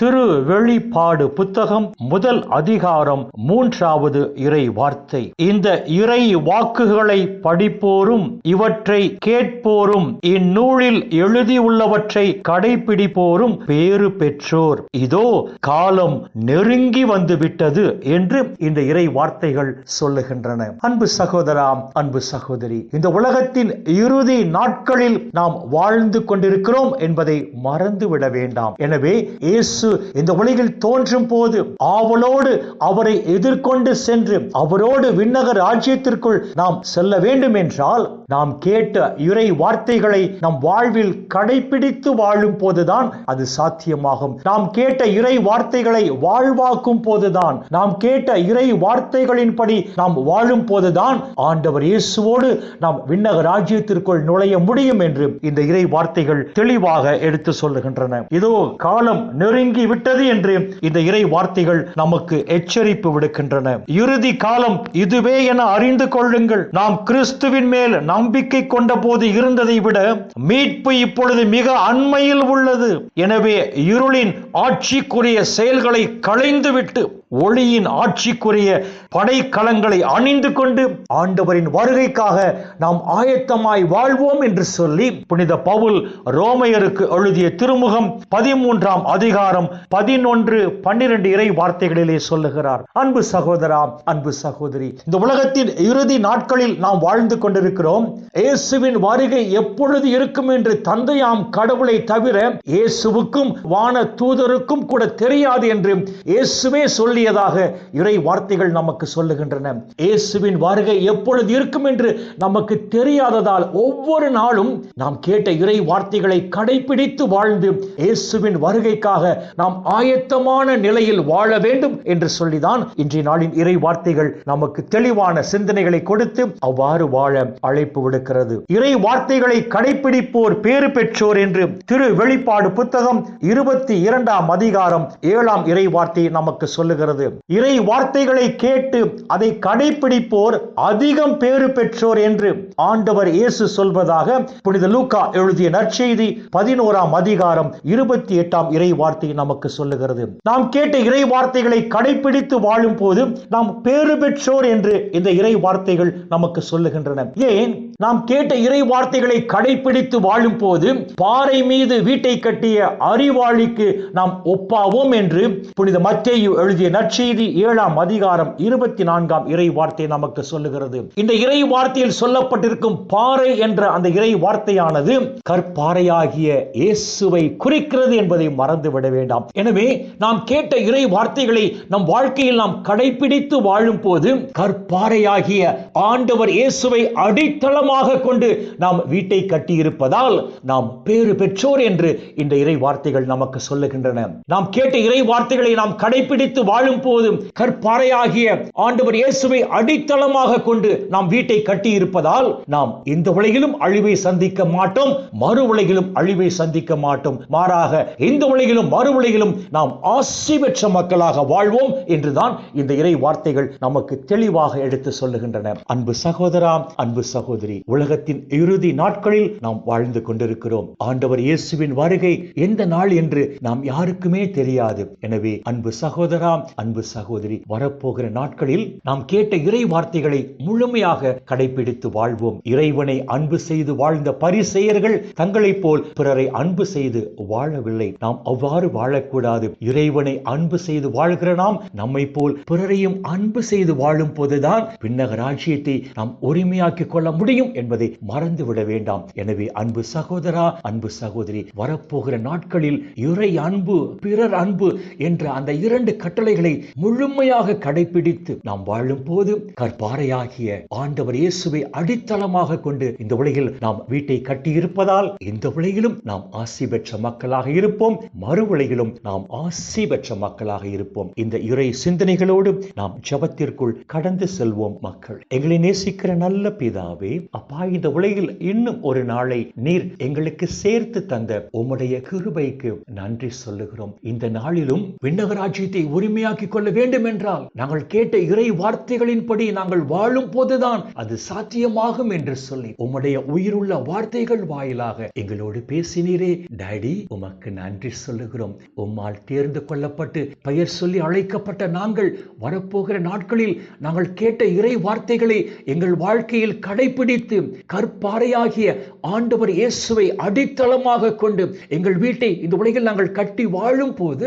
திரு வெளிப்பாடு புத்தகம் முதல் அதிகாரம் மூன்றாவது இறை வார்த்தை இந்த இறை வாக்குகளை படிப்போரும் இவற்றை கேட்போரும் இந்நூலில் எழுதியுள்ளவற்றை கடைபிடிப்போரும் பேறு பெற்றோர். இதோ காலம் நெருங்கி வந்து விட்டது என்று இந்த இறை வார்த்தைகள் சொல்லுகின்றன. அன்பு சகோதராம் அன்பு சகோதரி இந்த உலகத்தின் இறுதி நாட்களில் நாம் வாழ்ந்து கொண்டிருக்கிறோம் என்பதை மறந்துவிட வேண்டாம். எனவே இயேசு இந்த உலகில் தோன்றும் போது ஆவலோடு அவரை எதிர்கொண்டு சென்று அவரோடு விண்ணக ராஜ்யத்திற்குள் நாம் செல்ல வேண்டும் என்றால் நாம் கேட்ட இறை வார்த்தைகளை நம் வாழ்வில் கடைபிடித்து வாழும் போதுதான் அது சாத்தியமாகும். நாம் கேட்ட இறை வார்த்தைகளை வாழ்வாக்கும் போதுதான் நாம் கேட்ட இறை வார்த்தைகளின்படி நாம் வாழும் போதுதான் ஆண்டவர் இயேசுவோடு நாம் விண்ணக ராஜ்யத்திற்குள் நுழைய முடியும் என்று இந்த இறை வார்த்தைகள் தெளிவாக எடுத்து சொல்லுகின்றன. இதோ காலம் நெருங்கி விட்டது என்று இந்த இறை வார்த்தைகள் நமக்கு எச்சரிப்பு விடுக்கின்றன. இறுதி காலம் இதுவே என அறிந்து கொள்ளுங்கள். நாம் கிறிஸ்துவின் மேல் நம்பிக்கை கொண்ட போது இருந்ததை விட மீட்பு இப்பொழுது மிக அண்மையில் உள்ளது. எனவே இருளின் ஆட்சிக்குரிய செயல்களை களைந்துவிட்டு ஒளியின் ஆட்சிக்குரிய படைக்கலங்களை அணிந்து கொண்டு ஆண்டவரின் வருகைக்காக நாம் ஆயத்தமாய் வாழ்வோம் என்று சொல்லி புனித பவுல் ரோமையருக்கு எழுதிய திருமுகம் பதிமூன்றாம் அதிகாரம் பதினொன்று பன்னிரண்டு இறை வார்த்தைகளிலே சொல்லுகிறார். அன்பு சகோதரா அன்பு சகோதரி இந்த உலகத்தின் இறுதி நாட்களில் நாம் வாழ்ந்து கொண்டிருக்கிறோம். இயேசுவின் வருகை எப்பொழுது இருக்கும் என்று தந்தையாம் கடவுளை தவிர இயேசுவுக்கும் வான தூதருக்கும் கூட தெரியாது என்று இயேசுவே கூடியதாக இறை வார்த்தைகள் நமக்கு சொல்லுகின்றன. இயேசுவின் வருகை எப்பொழுது இருக்கும் என்று நமக்கு தெரியாததால் ஒவ்வொரு நாளும் நாம் கேட்ட இறை வார்த்தைகளை கடைபிடித்து வாழ்ந்து இயேசுவின் வருகைக்காக நாம் ஆயத்தமான நிலையில் வாழ வேண்டும் என்று சொல்லிதான் இன்றைய நாளின் இறை வார்த்தைகள் நமக்கு தெளிவான சிந்தனைகளை கொடுத்து அவ்வாறு வாழ அழைப்பு விடுக்கிறது. இறை வார்த்தைகளை கடைபிடிப்போர் பேறு பெற்றோர் என்று திரு வெளிப்பாடு புத்தகம் இருபத்தி இரண்டாம் அதிகாரம் ஏழாம் இறை வார்த்தையை நமக்கு சொல்லுகிறது. இறை வார்த்தைகளை கேட்டு அதை கடைபிடிப்போர் அதிகம் பேறு பெற்றோர் என்று ஆண்டவர் இயேசு சொல்வதாக புனித லூக்கா எழுதிய நற்செய்தி பதினோராம் அதிகாரம் இருபத்தி எட்டாம் இறை வார்த்தை நமக்கு சொல்லுகிறது. நாம் கேட்ட இறை வார்த்தைகளை கடைபிடித்து வாழும் போது நாம் பேறு பெற்றோர் என்று இந்த இறை வார்த்தைகள் நமக்கு சொல்லுகின்றன. ஏன்? நாம் கேட்ட இறை வார்த்தைகளை கடைபிடித்து வாழும் போது பாறை மீது வீட்டை கட்டிய அறிவாளிக்கு நாம் ஒப்பாவோம் என்று புனித மத்தேயு எழுதிய நற்செய்தி ஏழாம் அதிகாரம் இருபத்தி நான்காம் இறை வார்த்தை நமக்கு சொல்லுகிறது. இந்த இறை வார்த்தையில் சொல்லப்பட்டிருக்கும் பாறை என்ற அந்த இறை வார்த்தையானது கற்பாறையாகிய இயேசுவை குறிக்கிறது என்பதை மறந்துவிட வேண்டாம். எனவே நாம் கேட்ட இறை வார்த்தைகளை நம் வாழ்க்கையில் நாம் கடைபிடித்து வாழும் போது கற்பாறையாகிய ஆண்டவர் இயேசுவை அடித்தளமாக கொண்டு நாம் வீட்டை கட்டியிருப்பதால் நாம் பேறு பெற்றோர் என்று இந்த இறை வார்த்தைகள் நமக்கு சொல்லுகின்றன. நாம் கேட்ட இறை வார்த்தைகளை நாம் கடைபிடித்து வாழும் போதும் கற்பாறையாகிய ஆண்டவர் இயேசுவை அடித்தளமாக கொண்டு நாம் வீட்டை கட்டி இருப்பதால் நாம் இந்த உலகிலும் அழிவை சந்திக்க மாட்டோம் மறு உலகிலும் அழிவை சந்திக்க மாட்டோம். மாறாக இந்த உலகிலும் மறு உலகிலும் நாம் ஆசி பெற்ற மக்களாக வாழ்வோம் என்றுதான் இந்த இறை வார்த்தைகள் நமக்கு தெளிவாக எடுத்து சொல்லுகின்றன. அன்பு சகோதரா அன்பு சகோதரி உலகத்தின் இறுதி நாட்களில் நாம் வாழ்ந்து கொண்டிருக்கிறோம். ஆண்டவர் இயேசுவின் வருகை எந்த நாள் என்று நாம் யாருக்குமே தெரியாது. எனவே அன்பு சகோதரா அன்பு சகோதரி வரப்போகிற நாட்களில் நாம் கேட்ட இறை வார்த்தைகளை முழுமையாக கடைபிடித்து வாழ்வோம். இறைவனை அன்பு செய்து வாழ்ந்த பரிசெயர்கள் தங்களைப் போல் பிறரை அன்பு செய்து வாழவில்லை. நாம் அவ்வாறு வாழக்கூடாது. இறைவனை அன்பு செய்து வாழ்கிற நாம் நம்மை போல் பிறரையும் அன்பு செய்து வாழும் போதுதான் பின்னக ராஜ்யத்தை நாம் உரிமையாக்கிக் கொள்ள முடியும் என்பதை மறந்துவிட வேண்டாம். எனவே அன்பு சகோதரா அன்பு சகோதரி வரப்போகிற நாட்களில் இறை அன்பு பிறர் அன்பு என்ற அந்த இரண்டு கட்டளைகள் கட்டளைகளை முழுமையாக கடைபிடித்து நாம் வாழும் போது கற்பாறையாகிய ஆண்டவர் இயேசுவை அடித்தளமாக கொண்டு இந்த உலகில் நாம் வீட்டை கட்டியிருப்பதால் இந்த உலகிலும் நாம் ஆசி பெற்ற மக்களாக இருப்போம். மறு உலகிலும் நாம் ஆசி பெற்ற மக்களாக இருப்போம். இந்த இறை சிந்தனைகளோடு நாம் ஜபத்திற்குள் கடந்து செல்வோம் மக்கள். எங்களை நேசிக்கிற நல்ல பிதாவே அப்பா இந்த உலகில் இன்னும் ஒரு நாளை நீர் எங்களுக்கு சேர்த்து தந்த உம்முடைய கிருபைக்கு நன்றி சொல்லுகிறோம். இந்த நாளிலும் விண்ணகராஜ்யத்தை உரிமையாக்கிக் கொள்ள வேண்டும் என்றால் நாங்கள் கேட்ட இறை வார்த்தைகளின்படி நாங்கள் வாழும் போதுதான் அது சாத்தியமாகும் என்று சொல்லி உம்முடைய உயிருள்ள வார்த்தைகள் வாயிலாக எங்களோடு பேசினீரே. டாடி உமக்கு நன்றி சொல்லுகிறோம். உம்மால் தேர்ந்து கொள்ளப்பட்டு பெயர் சொல்லி அழைக்கப்பட்ட நாங்கள் வரப்போகிற நாட்களில் நாங்கள் கேட்ட இறை வார்த்தைகளை எங்கள் வாழ்க்கையில் கடைபிடித்து கற்பாறையாகிய ஆண்டவர் இயேசுவை அடித்தளமாக கொண்டு எங்கள் வீட்டை இந்த உலகில் நாங்கள் கட்டி வாழும் போது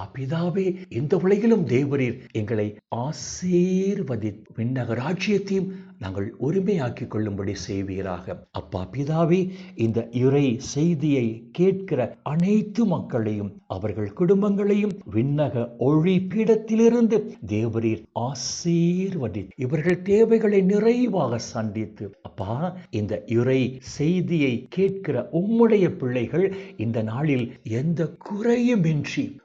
அப்பா பிதாவே இந்த உலகிலும் தேவரீர் எங்களை ஆசீர்வதி விண்ணகராட்சியத்தையும் நாங்கள் உரிமையாக்கிக் கொள்ளும்படி செய்வீராக. அப்பா பிதாவே இந்த இறை செய்தியை கேட்கிற அனைத்து மக்களையும் அவர்கள் குடும்பங்களையும் விண்ணக ஒளி பீடத்திலிருந்து தேவரீர் ஆசீர்வதி இவர்கள் தேவைகளை நிறைவாக சந்தித்து அப்பா இந்த இறை செய்தியை கேட்கிற உம்முடைய பிள்ளைகள் இந்த நாளில் எந்த குறையுமின்றி